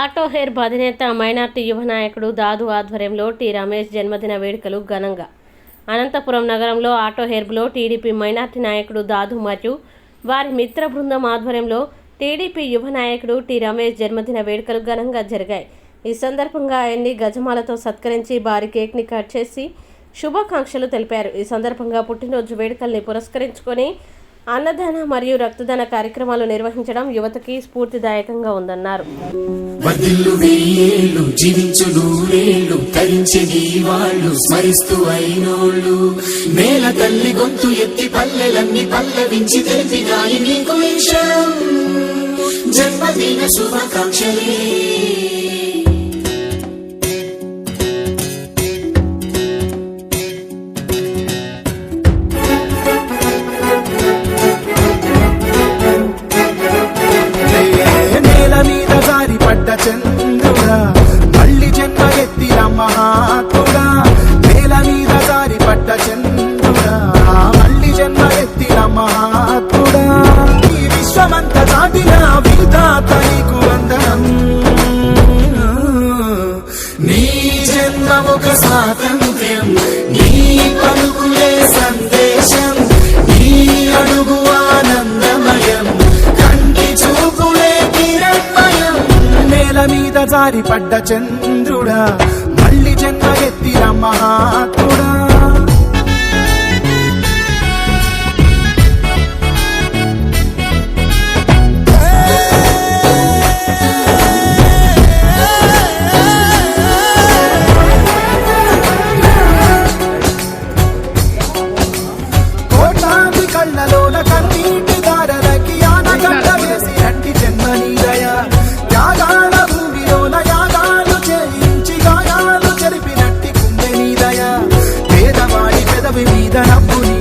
Auto hair అధినేత minority యువ నాయకుడు దాదు ఆధ్వర్యంలో టి. రమేష్ జన్మదిన వేడుకలు ఘనంగా. అనంతపురం నగరంలో ఆటో హెర్బ్లో టీడీపీ మైనార్టీ నాయకుడు దాదు మరియు వారి మిత్ర బృందం ఆధ్వర్యంలో టీడీపీ యువ నాయకుడు టి. రమేష్ జన్మదిన వేడుకలు ఘనంగా జరిగాయి. ఈ సందర్భంగా ఆయన్ని గజమాలతో సత్కరించి భారీ కేక్ని కట్ చేసి శుభాకాంక్షలు తెలిపారు. ఈ సందర్భంగా పుట్టినరోజు వేడుకల్ని పురస్కరించుకొని అన్నదాన మరియు రక్తదాన కార్యక్రమాలు నిర్వహించడం యువతకి స్ఫూర్తిదాయకంగా ఉందన్నారు. వాళ్ళు స్మరిస్తూ అయినోళ్ళు. నేల తల్లి గొంతు ఎత్తి పల్లెలన్నీ పల్లవించి తెలిపినాయి నీకు జన్మదిన శుభాకాంక్షలే. చంద్రుడా మళ్ళీ జన్మ ఎత్తిన మహాత్ముడా నేల మీద దారి పట్ట చంద్రుడా మళ్ళీ జన్మ ఎత్తిన మహాత్ముడా. ఈ విశ్వమంత దాటిన విధాత నీకు వందనం. నీ జన్మ ఒక స్వాతంత్ర్యం నీ పలుకులే సంత నేల జారి పడ్డ చంద్రుడా మళ్ళీ జన్మ ఎత్తిన మహాత్మ. gonna happen